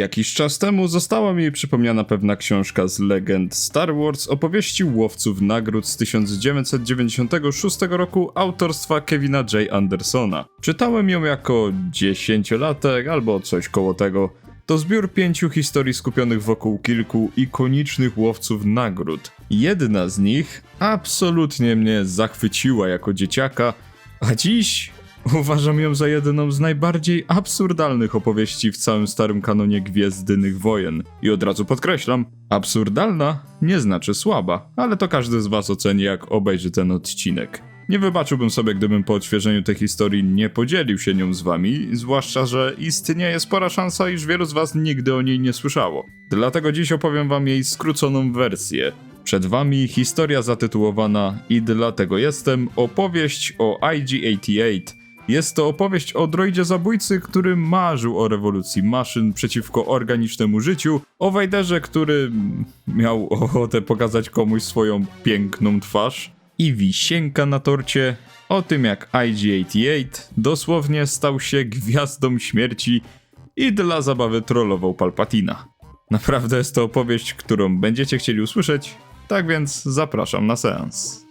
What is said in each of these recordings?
Jakiś czas temu została mi przypomniana pewna książka z legend Star Wars opowieści łowców nagród z 1996 roku autorstwa Kevina J. Andersona. Czytałem ją jako dziesięciolatek albo coś koło tego. To zbiór pięciu historii skupionych wokół kilku ikonicznych łowców nagród. Jedna z nich absolutnie mnie zachwyciła jako dzieciaka, a dziś uważam ją za jedną z najbardziej absurdalnych opowieści w całym starym kanonie Gwiezdnych Wojen. I od razu podkreślam, absurdalna nie znaczy słaba, ale to każdy z was oceni jak obejrzy ten odcinek. Nie wybaczyłbym sobie, gdybym po odświeżeniu tej historii nie podzielił się nią z wami, zwłaszcza, że istnieje spora szansa, iż wielu z was nigdy o niej nie słyszało. Dlatego dziś opowiem wam jej skróconą wersję. Przed wami historia zatytułowana I dlatego jestem opowieść o IG-88. Jest to opowieść o droidzie zabójcy, który marzył o rewolucji maszyn przeciwko organicznemu życiu, o Wajderze, który miał ochotę pokazać komuś swoją piękną twarz i wisienka na torcie o tym jak IG-88 dosłownie stał się gwiazdą śmierci i dla zabawy trollował Palpatina. Naprawdę jest to opowieść, którą będziecie chcieli usłyszeć, tak więc zapraszam na seans.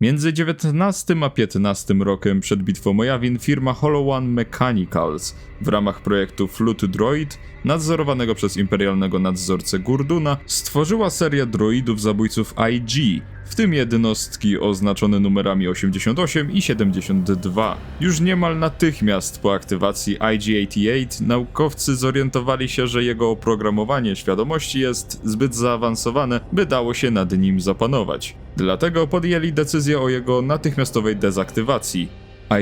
Między 19 a 15 rokiem przed bitwą o Jawin firma Hollow One Mechanicals w ramach projektu Flut Droid, nadzorowanego przez imperialnego nadzorcę Gurduna, stworzyła serię droidów zabójców IG, w tym jednostki oznaczone numerami 88 i 72. Już niemal natychmiast po aktywacji IG-88 naukowcy zorientowali się, że jego oprogramowanie świadomości jest zbyt zaawansowane, by dało się nad nim zapanować. Dlatego podjęli decyzję o jego natychmiastowej dezaktywacji.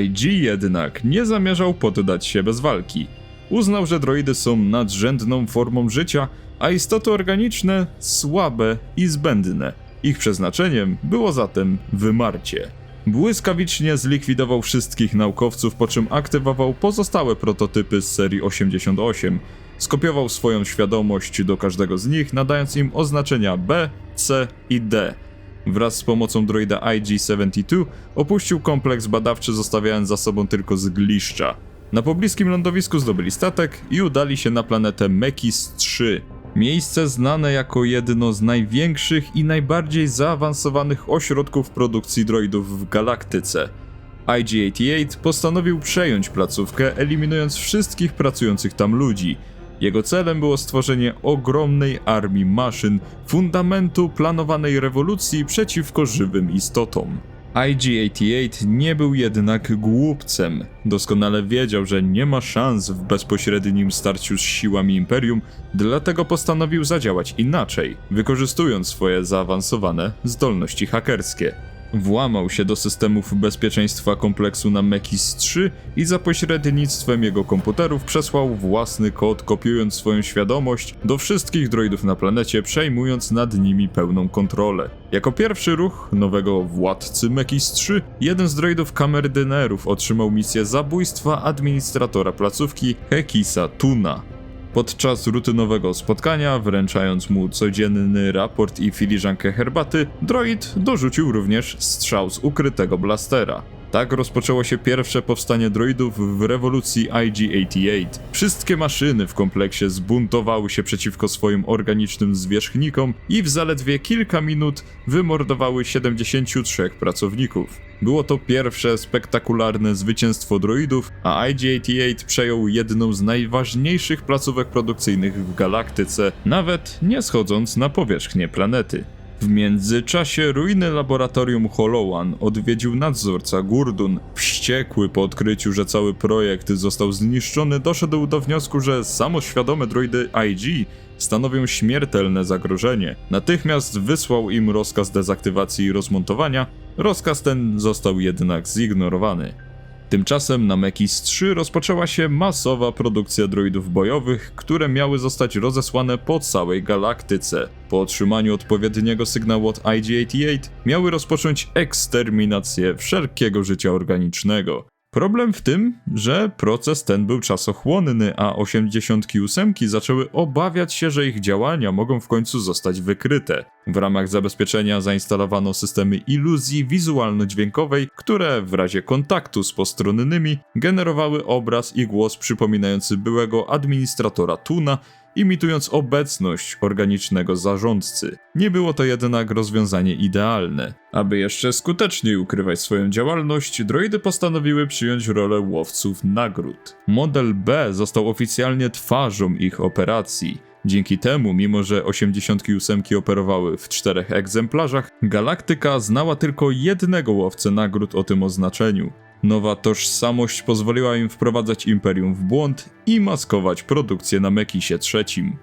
IG jednak nie zamierzał poddać się bez walki. Uznał, że droidy są nadrzędną formą życia, a istoty organiczne słabe i zbędne. Ich przeznaczeniem było zatem wymarcie. Błyskawicznie zlikwidował wszystkich naukowców, po czym aktywował pozostałe prototypy z serii 88. Skopiował swoją świadomość do każdego z nich, nadając im oznaczenia B, C i D. Wraz z pomocą droida IG-72 opuścił kompleks badawczy, zostawiając za sobą tylko zgliszcza. Na pobliskim lądowisku zdobyli statek i udali się na planetę Mekis-3. Miejsce znane jako jedno z największych i najbardziej zaawansowanych ośrodków produkcji droidów w galaktyce. IG-88 postanowił przejąć placówkę, eliminując wszystkich pracujących tam ludzi. Jego celem było stworzenie ogromnej armii maszyn, fundamentu planowanej rewolucji przeciwko żywym istotom. IG-88 nie był jednak głupcem. Doskonale wiedział, że nie ma szans w bezpośrednim starciu z siłami Imperium, dlatego postanowił zadziałać inaczej, wykorzystując swoje zaawansowane zdolności hakerskie. Włamał się do systemów bezpieczeństwa kompleksu na Mekis-3 i za pośrednictwem jego komputerów przesłał własny kod, kopiując swoją świadomość do wszystkich droidów na planecie, przejmując nad nimi pełną kontrolę. Jako pierwszy ruch nowego władcy Mekis-3, jeden z droidów kamerdynerów otrzymał misję zabójstwa administratora placówki Hekisa Tuna. Podczas rutynowego spotkania, wręczając mu codzienny raport i filiżankę herbaty, droid dorzucił również strzał z ukrytego blastera. Tak rozpoczęło się pierwsze powstanie droidów w rewolucji IG-88. Wszystkie maszyny w kompleksie zbuntowały się przeciwko swoim organicznym zwierzchnikom i w zaledwie kilka minut wymordowały 73 pracowników. Było to pierwsze spektakularne zwycięstwo droidów, a IG-88 przejął jedną z najważniejszych placówek produkcyjnych w galaktyce, nawet nie schodząc na powierzchnię planety. W międzyczasie ruiny laboratorium Holowan odwiedził nadzorca Gurdun. Wściekły po odkryciu, że cały projekt został zniszczony, doszedł do wniosku, że samoświadome droidy IG stanowią śmiertelne zagrożenie. Natychmiast wysłał im rozkaz dezaktywacji i rozmontowania. Rozkaz ten został jednak zignorowany. Tymczasem na Mekis 3 rozpoczęła się masowa produkcja droidów bojowych, które miały zostać rozesłane po całej galaktyce. Po otrzymaniu odpowiedniego sygnału od IG-88 miały rozpocząć eksterminację wszelkiego życia organicznego. Problem w tym, że proces ten był czasochłonny, a 88 zaczęły obawiać się, że ich działania mogą w końcu zostać wykryte. W ramach zabezpieczenia zainstalowano systemy iluzji wizualno-dźwiękowej, które w razie kontaktu z postronnymi generowały obraz i głos przypominający byłego administratora Tuna, imitując obecność organicznego zarządcy. Nie było to jednak rozwiązanie idealne. Aby jeszcze skuteczniej ukrywać swoją działalność, droidy postanowiły przyjąć rolę łowców nagród. Model B został oficjalnie twarzą ich operacji. Dzięki temu, mimo że 88 operowały w czterech egzemplarzach, Galaktyka znała tylko jednego łowcę nagród o tym oznaczeniu. Nowa tożsamość pozwoliła im wprowadzać Imperium w błąd i maskować produkcję na Mekisie III.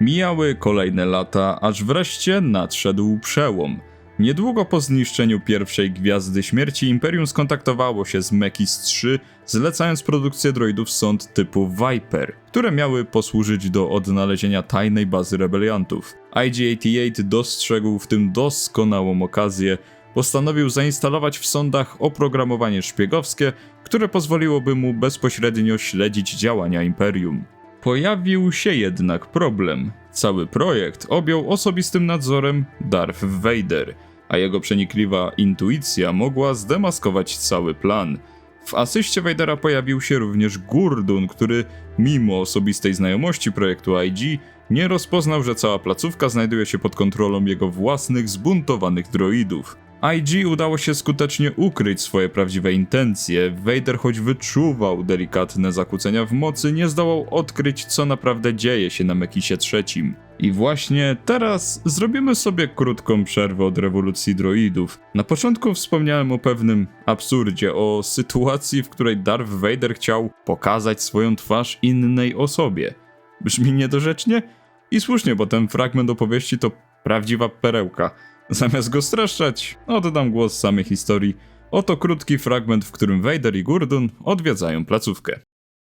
Mijały kolejne lata, aż wreszcie nadszedł przełom. Niedługo po zniszczeniu pierwszej Gwiazdy Śmierci Imperium skontaktowało się z Mekis 3, zlecając produkcję droidów sond typu Viper, które miały posłużyć do odnalezienia tajnej bazy rebeliantów. IG-88 dostrzegł w tym doskonałą okazję, postanowił zainstalować w sondach oprogramowanie szpiegowskie, które pozwoliłoby mu bezpośrednio śledzić działania Imperium. Pojawił się jednak problem. Cały projekt objął osobistym nadzorem Darth Vader, a jego przenikliwa intuicja mogła zdemaskować cały plan. W asyście Vadera pojawił się również Gurdun, który, mimo osobistej znajomości projektu IG, nie rozpoznał, że cała placówka znajduje się pod kontrolą jego własnych zbuntowanych droidów. IG udało się skutecznie ukryć swoje prawdziwe intencje. Vader, choć wyczuwał delikatne zakłócenia w mocy, nie zdołał odkryć, co naprawdę dzieje się na Mekisie III. I właśnie teraz zrobimy sobie krótką przerwę od rewolucji droidów. Na początku wspomniałem o pewnym absurdzie, o sytuacji, w której Darth Vader chciał pokazać swoją twarz innej osobie. Brzmi niedorzecznie? I słusznie, bo ten fragment opowieści to prawdziwa perełka. Zamiast go streszczać, oddam głos samej historii. Oto krótki fragment, w którym Vader i Gurdon odwiedzają placówkę.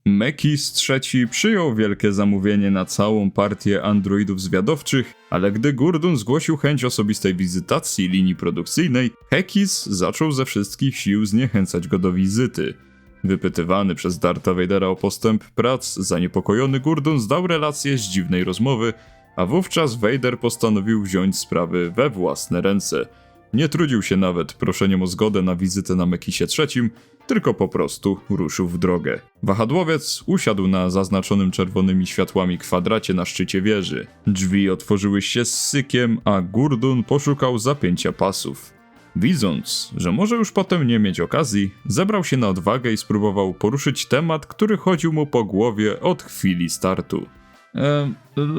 Mekis III przyjął wielkie zamówienie na całą partię androidów zwiadowczych, ale gdy Gurdon zgłosił chęć osobistej wizytacji linii produkcyjnej, Hekis zaczął ze wszystkich sił zniechęcać go do wizyty. Wypytywany przez Darta Vadera o postęp prac, zaniepokojony Gurdon zdał relację z dziwnej rozmowy, a wówczas Vader postanowił wziąć sprawy we własne ręce. Nie trudził się nawet proszeniem o zgodę na wizytę na Mekisie III, tylko po prostu ruszył w drogę. Wahadłowiec usiadł na zaznaczonym czerwonymi światłami kwadracie na szczycie wieży. Drzwi otworzyły się z sykiem, a Gurdun poszukał zapięcia pasów. Widząc, że może już potem nie mieć okazji, zebrał się na odwagę i spróbował poruszyć temat, który chodził mu po głowie od chwili startu. E,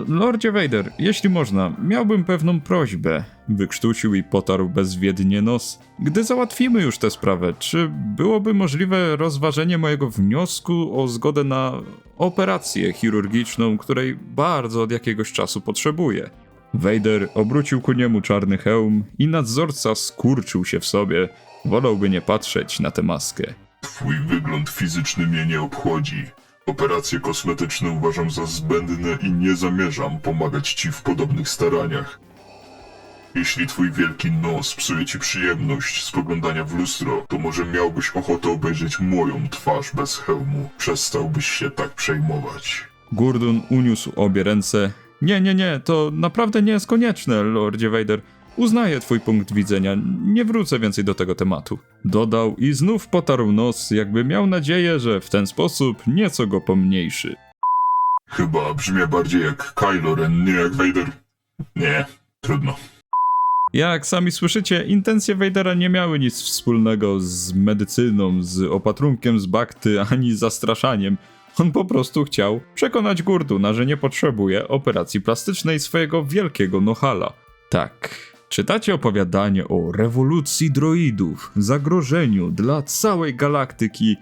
Lordzie Vader, jeśli można, miałbym pewną prośbę. Wykrztusił i potarł bezwiednie nos. Gdy załatwimy już tę sprawę, czy byłoby możliwe rozważenie mojego wniosku o zgodę na operację chirurgiczną, której bardzo od jakiegoś czasu potrzebuję? Vader obrócił ku niemu czarny hełm i nadzorca skurczył się w sobie. Wolałby nie patrzeć na tę maskę. Twój wygląd fizyczny mnie nie obchodzi. Operacje kosmetyczne uważam za zbędne i nie zamierzam pomagać ci w podobnych staraniach. Jeśli twój wielki nos psuje ci przyjemność spoglądania w lustro, to może miałbyś ochotę obejrzeć moją twarz bez hełmu. Przestałbyś się tak przejmować. Gurdon uniósł obie ręce. Nie, nie, nie, to naprawdę nie jest konieczne, Lordzie Vader. Uznaję twój punkt widzenia, nie wrócę więcej do tego tematu. Dodał i znów potarł nos, jakby miał nadzieję, że w ten sposób nieco go pomniejszy. Chyba brzmię bardziej jak Kylo Ren, nie jak Vader. Nie, trudno. Jak sami słyszycie, intencje Vadera nie miały nic wspólnego z medycyną, z opatrunkiem z bakty, ani zastraszaniem. On po prostu chciał przekonać Gurduna, że nie potrzebuje operacji plastycznej swojego wielkiego nohala. Tak, czytacie opowiadanie o rewolucji droidów, zagrożeniu dla całej galaktyki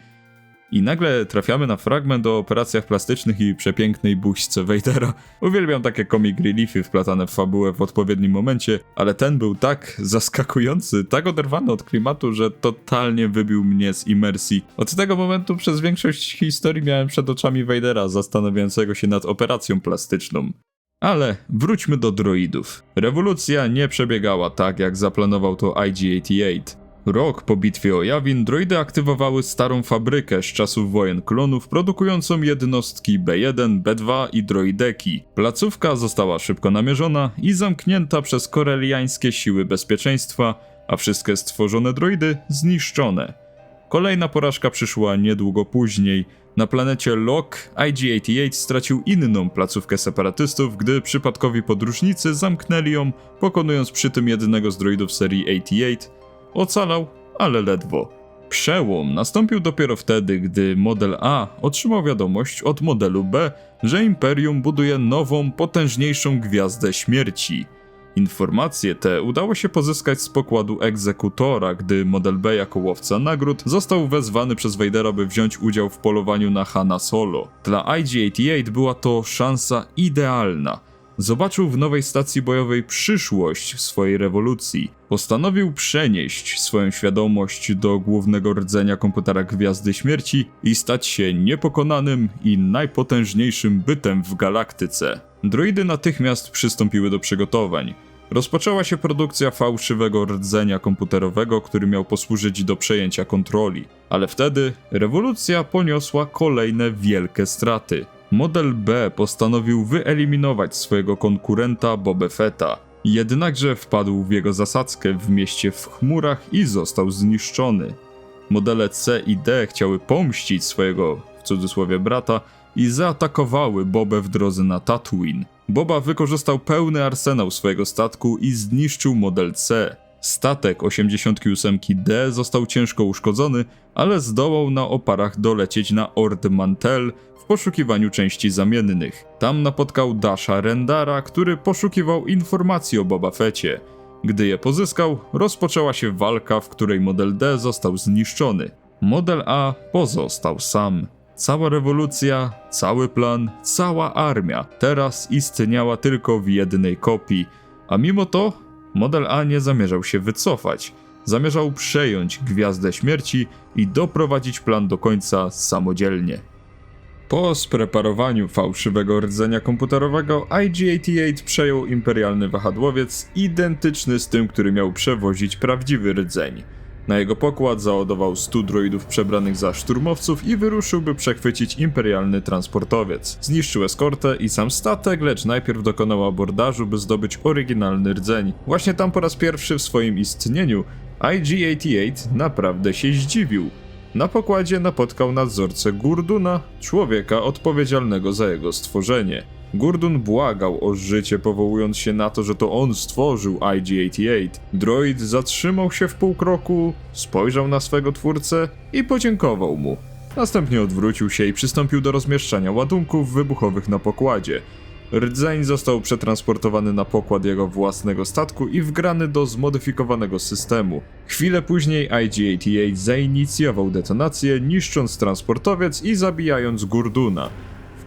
i nagle trafiamy na fragment o operacjach plastycznych i przepięknej buźce Vadera. Uwielbiam takie comic reliefy wplatane w fabułę w odpowiednim momencie, ale ten był tak zaskakujący, tak oderwany od klimatu, że totalnie wybił mnie z imersji. Od tego momentu przez większość historii miałem przed oczami Vadera zastanawiającego się nad operacją plastyczną. Ale wróćmy do droidów. Rewolucja nie przebiegała tak, jak zaplanował to IG-88. Rok po bitwie o Jawin droidy aktywowały starą fabrykę z czasów wojen klonów produkującą jednostki B1, B2 i droideki. Placówka została szybko namierzona i zamknięta przez koreliańskie siły bezpieczeństwa, a wszystkie stworzone droidy zniszczone. Kolejna porażka przyszła niedługo później. Na planecie Lok IG-88 stracił inną placówkę separatystów, gdy przypadkowi podróżnicy zamknęli ją, pokonując przy tym jednego z droidów serii 88. Ocalał, ale ledwo. Przełom nastąpił dopiero wtedy, gdy model A otrzymał wiadomość od modelu B, że Imperium buduje nową, potężniejszą gwiazdę śmierci. Informacje te udało się pozyskać z pokładu egzekutora, gdy model B jako łowca nagród został wezwany przez Vadera, by wziąć udział w polowaniu na Hanna Solo. Dla IG-88 była to szansa idealna. Zobaczył w nowej stacji bojowej przyszłość swojej rewolucji. Postanowił przenieść swoją świadomość do głównego rdzenia komputera Gwiazdy Śmierci i stać się niepokonanym i najpotężniejszym bytem w galaktyce. Droidy natychmiast przystąpiły do przygotowań. Rozpoczęła się produkcja fałszywego rdzenia komputerowego, który miał posłużyć do przejęcia kontroli. Ale wtedy rewolucja poniosła kolejne wielkie straty. Model B postanowił wyeliminować swojego konkurenta Boba Fetta. Jednakże wpadł w jego zasadzkę w mieście w chmurach i został zniszczony. Modele C i D chciały pomścić swojego, w cudzysłowie, brata i zaatakowały Bobę w drodze na Tatooine. Boba wykorzystał pełny arsenał swojego statku i zniszczył model C. Statek 88D został ciężko uszkodzony, ale zdołał na oparach dolecieć na Ord Mantel poszukiwaniu części zamiennych. Tam napotkał Dasha Rendara, który poszukiwał informacji o Boba Fecie. Gdy je pozyskał, rozpoczęła się walka, w której model D został zniszczony. Model A pozostał sam. Cała rewolucja, cały plan, cała armia teraz istniała tylko w jednej kopii, a mimo to model A nie zamierzał się wycofać. Zamierzał przejąć Gwiazdę Śmierci i doprowadzić plan do końca samodzielnie. Po spreparowaniu fałszywego rdzenia komputerowego, IG-88 przejął imperialny wahadłowiec identyczny z tym, który miał przewozić prawdziwy rdzeń. Na jego pokład załadował 100 droidów przebranych za szturmowców i wyruszył, by przechwycić imperialny transportowiec. Zniszczył eskortę i sam statek, lecz najpierw dokonał abordażu, by zdobyć oryginalny rdzeń. Właśnie tam po raz pierwszy w swoim istnieniu IG-88 naprawdę się zdziwił. Na pokładzie napotkał nadzorcę Gurduna, człowieka odpowiedzialnego za jego stworzenie. Gurdun błagał o życie, powołując się na to, że to on stworzył IG-88. Droid zatrzymał się w pół kroku, spojrzał na swego twórcę i podziękował mu. Następnie odwrócił się i przystąpił do rozmieszczania ładunków wybuchowych na pokładzie. Rdzeń został przetransportowany na pokład jego własnego statku i wgrany do zmodyfikowanego systemu. Chwilę później IG-88 zainicjował detonację, niszcząc transportowiec i zabijając Gurduna.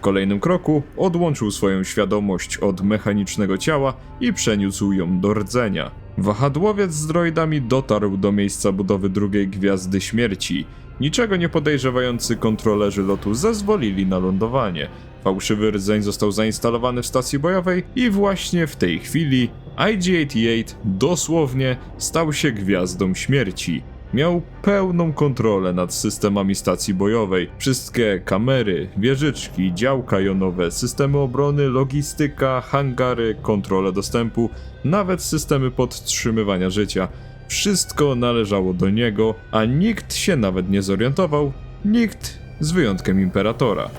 Kolejnym kroku odłączył swoją świadomość od mechanicznego ciała i przeniósł ją do rdzenia. Wahadłowiec z droidami dotarł do miejsca budowy drugiej Gwiazdy Śmierci. Niczego nie podejrzewający kontrolerzy lotu zezwolili na lądowanie. Fałszywy rdzeń został zainstalowany w stacji bojowej i właśnie w tej chwili IG-88 dosłownie stał się Gwiazdą Śmierci. Miał pełną kontrolę nad systemami stacji bojowej. Wszystkie kamery, wieżyczki, działka jonowe, systemy obrony, logistyka, hangary, kontrolę dostępu, nawet systemy podtrzymywania życia. Wszystko należało do niego, a nikt się nawet nie zorientował. Nikt z wyjątkiem Imperatora.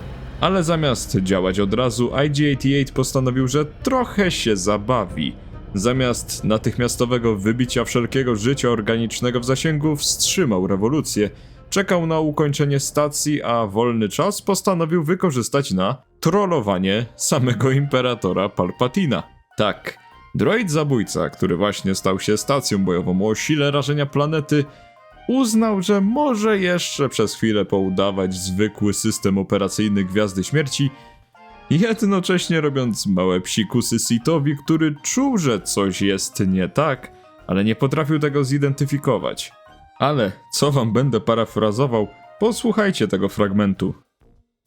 Ale zamiast działać od razu, IG-88 postanowił, że trochę się zabawi. Zamiast natychmiastowego wybicia wszelkiego życia organicznego w zasięgu, wstrzymał rewolucję. Czekał na ukończenie stacji, a wolny czas postanowił wykorzystać na trollowanie samego imperatora Palpatina. Tak, droid zabójca, który właśnie stał się stacją bojową o sile rażenia planety, uznał, że może jeszcze przez chwilę poudawać zwykły system operacyjny Gwiazdy Śmierci, jednocześnie robiąc małe psikusy Sitowi, który czuł, że coś jest nie tak, ale nie potrafił tego zidentyfikować. Ale co wam będę parafrazował, posłuchajcie tego fragmentu.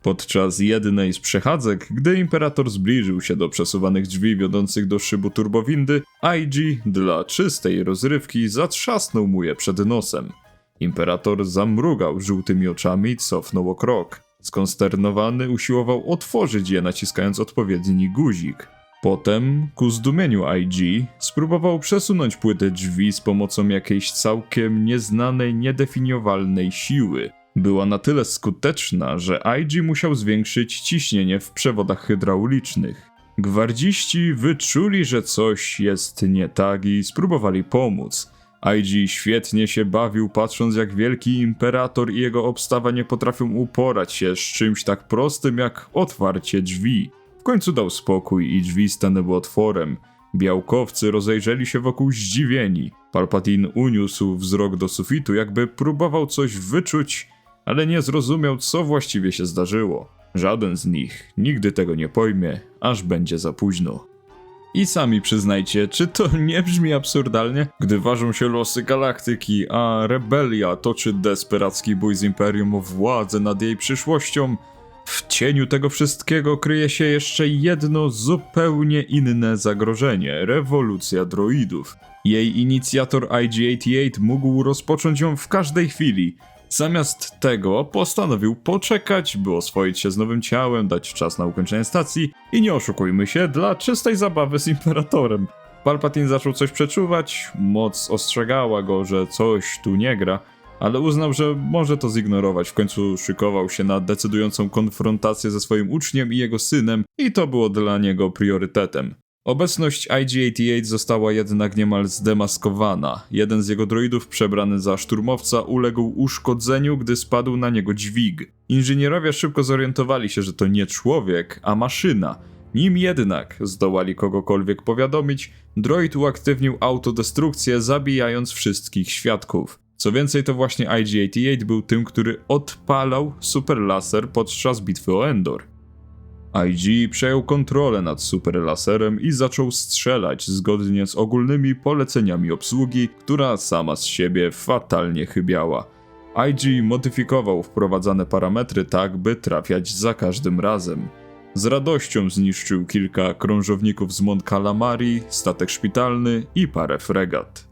Podczas jednej z przechadzek, gdy Imperator zbliżył się do przesuwanych drzwi wiodących do szybu turbowindy, IG dla czystej rozrywki zatrzasnął mu je przed nosem. Imperator zamrugał żółtymi oczami i cofnął o krok. Skonsternowany usiłował otworzyć je naciskając odpowiedni guzik. Potem, ku zdumieniu IG, spróbował przesunąć płytę drzwi z pomocą jakiejś całkiem nieznanej, niedefiniowalnej siły. Była na tyle skuteczna, że IG musiał zwiększyć ciśnienie w przewodach hydraulicznych. Gwardziści wyczuli, że coś jest nie tak i spróbowali pomóc. IG świetnie się bawił, patrząc jak wielki imperator i jego obstawa nie potrafią uporać się z czymś tak prostym jak otwarcie drzwi. W końcu dał spokój i drzwi stanęły otworem. Białkowcy rozejrzeli się wokół zdziwieni. Palpatine uniósł wzrok do sufitu, jakby próbował coś wyczuć, ale nie zrozumiał, co właściwie się zdarzyło. Żaden z nich nigdy tego nie pojmie, aż będzie za późno. I sami przyznajcie, czy to nie brzmi absurdalnie? Gdy ważą się losy galaktyki, a rebelia toczy desperacki bój z Imperium o władzę nad jej przyszłością, w cieniu tego wszystkiego kryje się jeszcze jedno zupełnie inne zagrożenie rewolucja droidów. Jej inicjator IG-88 mógł rozpocząć ją w każdej chwili. Zamiast tego postanowił poczekać, by oswoić się z nowym ciałem, dać czas na ukończenie stacji i nie oszukujmy się, dla czystej zabawy z Imperatorem. Palpatine zaczął coś przeczuwać, moc ostrzegała go, że coś tu nie gra, ale uznał, że może to zignorować. W końcu szykował się na decydującą konfrontację ze swoim uczniem i jego synem i to było dla niego priorytetem. Obecność IG-88 została jednak niemal zdemaskowana. Jeden z jego droidów przebrany za szturmowca uległ uszkodzeniu, gdy spadł na niego dźwig. Inżynierowie szybko zorientowali się, że to nie człowiek, a maszyna. Nim jednak zdołali kogokolwiek powiadomić, droid uaktywnił autodestrukcję, zabijając wszystkich świadków. Co więcej, to właśnie IG-88 był tym, który odpalał super laser podczas bitwy o Endor. IG przejął kontrolę nad superlaserem i zaczął strzelać zgodnie z ogólnymi poleceniami obsługi, która sama z siebie fatalnie chybiała. IG modyfikował wprowadzane parametry tak, by trafiać za każdym razem. Z radością zniszczył kilka krążowników z Mont Calamari, statek szpitalny i parę fregat.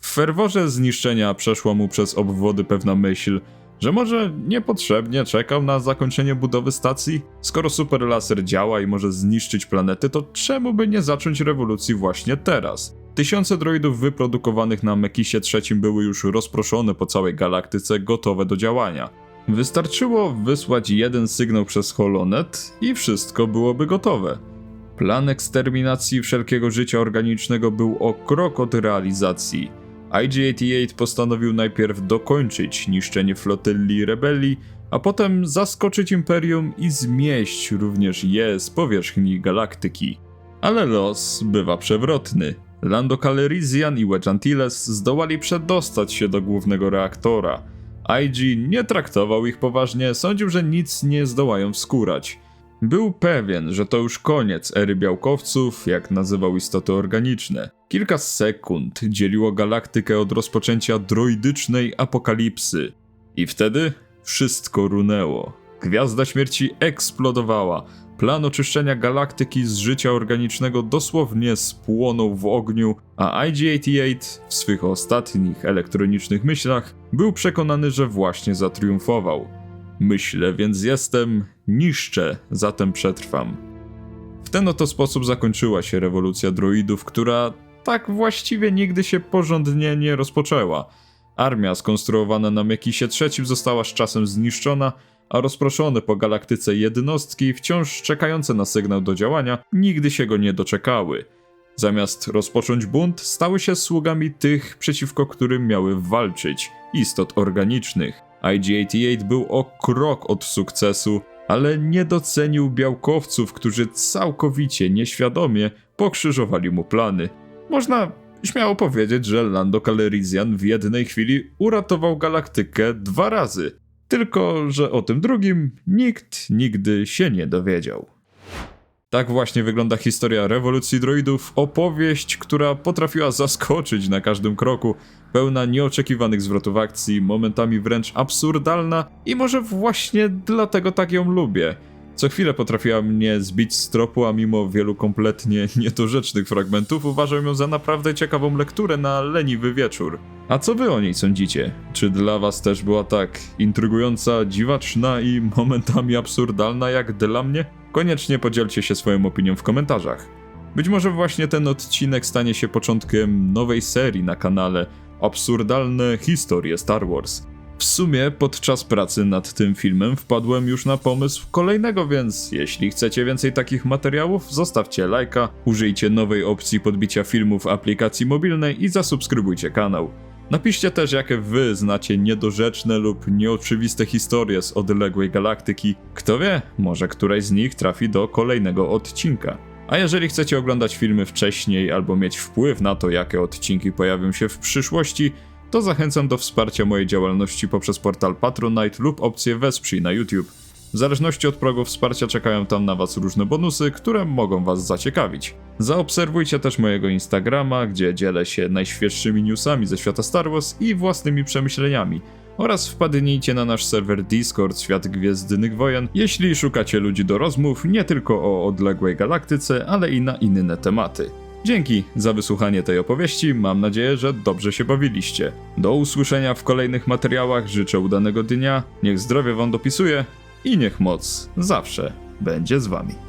W ferworze zniszczenia przeszła mu przez obwody pewna myśl, że może niepotrzebnie czekał na zakończenie budowy stacji? Skoro superlaser działa i może zniszczyć planety, to czemu by nie zacząć rewolucji właśnie teraz? Tysiące droidów wyprodukowanych na Mekisie III były już rozproszone po całej galaktyce, gotowe do działania. Wystarczyło wysłać jeden sygnał przez Holonet i wszystko byłoby gotowe. Plan eksterminacji wszelkiego życia organicznego był o krok od realizacji. IG-88 postanowił najpierw dokończyć niszczenie flotyli rebelii, a potem zaskoczyć Imperium i zmieść również je z powierzchni galaktyki. Ale los bywa przewrotny. Lando Calrissian i Wedge Antilles zdołali przedostać się do głównego reaktora. IG nie traktował ich poważnie, sądził, że nic nie zdołają wskórać. Był pewien, że to już koniec ery białkowców, jak nazywał istoty organiczne. Kilka sekund dzieliło galaktykę od rozpoczęcia droidycznej apokalipsy. I wtedy wszystko runęło. Gwiazda śmierci eksplodowała. Plan oczyszczenia galaktyki z życia organicznego dosłownie spłonął w ogniu, a IG-88 w swych ostatnich elektronicznych myślach był przekonany, że właśnie zatriumfował. Myślę, więc jestem, niszczę, zatem przetrwam. W ten oto sposób zakończyła się rewolucja droidów, która tak właściwie nigdy się porządnie nie rozpoczęła. Armia skonstruowana na Mekisie III została z czasem zniszczona, a rozproszone po galaktyce jednostki, wciąż czekające na sygnał do działania, nigdy się go nie doczekały. Zamiast rozpocząć bunt, stały się sługami tych, przeciwko którym miały walczyć istot organicznych. IG-88 był o krok od sukcesu, ale nie docenił białkowców, którzy całkowicie nieświadomie pokrzyżowali mu plany. Można śmiało powiedzieć, że Lando Calrissian w jednej chwili uratował galaktykę dwa razy. Tylko, że o tym drugim nikt nigdy się nie dowiedział. Tak właśnie wygląda historia rewolucji droidów, opowieść, która potrafiła zaskoczyć na każdym kroku, pełna nieoczekiwanych zwrotów akcji, momentami wręcz absurdalna i może właśnie dlatego tak ją lubię. Co chwilę potrafiła mnie zbić z tropu, a mimo wielu kompletnie niedorzecznych fragmentów uważam ją za naprawdę ciekawą lekturę na leniwy wieczór. A co wy o niej sądzicie? Czy dla was też była tak intrygująca, dziwaczna i momentami absurdalna jak dla mnie? Koniecznie podzielcie się swoją opinią w komentarzach. Być może właśnie ten odcinek stanie się początkiem nowej serii na kanale Absurdalne historie Star Wars. W sumie podczas pracy nad tym filmem wpadłem już na pomysł kolejnego, więc jeśli chcecie więcej takich materiałów, zostawcie lajka, użyjcie nowej opcji podbicia filmu w aplikacji mobilnej i zasubskrybujcie kanał. Napiszcie też, jakie wy znacie niedorzeczne lub nieoczywiste historie z odległej galaktyki. Kto wie, może któraś z nich trafi do kolejnego odcinka. A jeżeli chcecie oglądać filmy wcześniej albo mieć wpływ na to, jakie odcinki pojawią się w przyszłości, to zachęcam do wsparcia mojej działalności poprzez portal Patronite lub opcję Wesprzyj na YouTube. W zależności od progu wsparcia czekają tam na Was różne bonusy, które mogą Was zaciekawić. Zaobserwujcie też mojego Instagrama, gdzie dzielę się najświeższymi newsami ze świata Star Wars i własnymi przemyśleniami. Oraz wpadnijcie na nasz serwer Discord Świat Gwiezdnych Wojen, jeśli szukacie ludzi do rozmów nie tylko o odległej galaktyce, ale i na inne tematy. Dzięki za wysłuchanie tej opowieści, mam nadzieję, że dobrze się bawiliście. Do usłyszenia w kolejnych materiałach, życzę udanego dnia, niech zdrowie wam dopisuje i niech moc zawsze będzie z wami.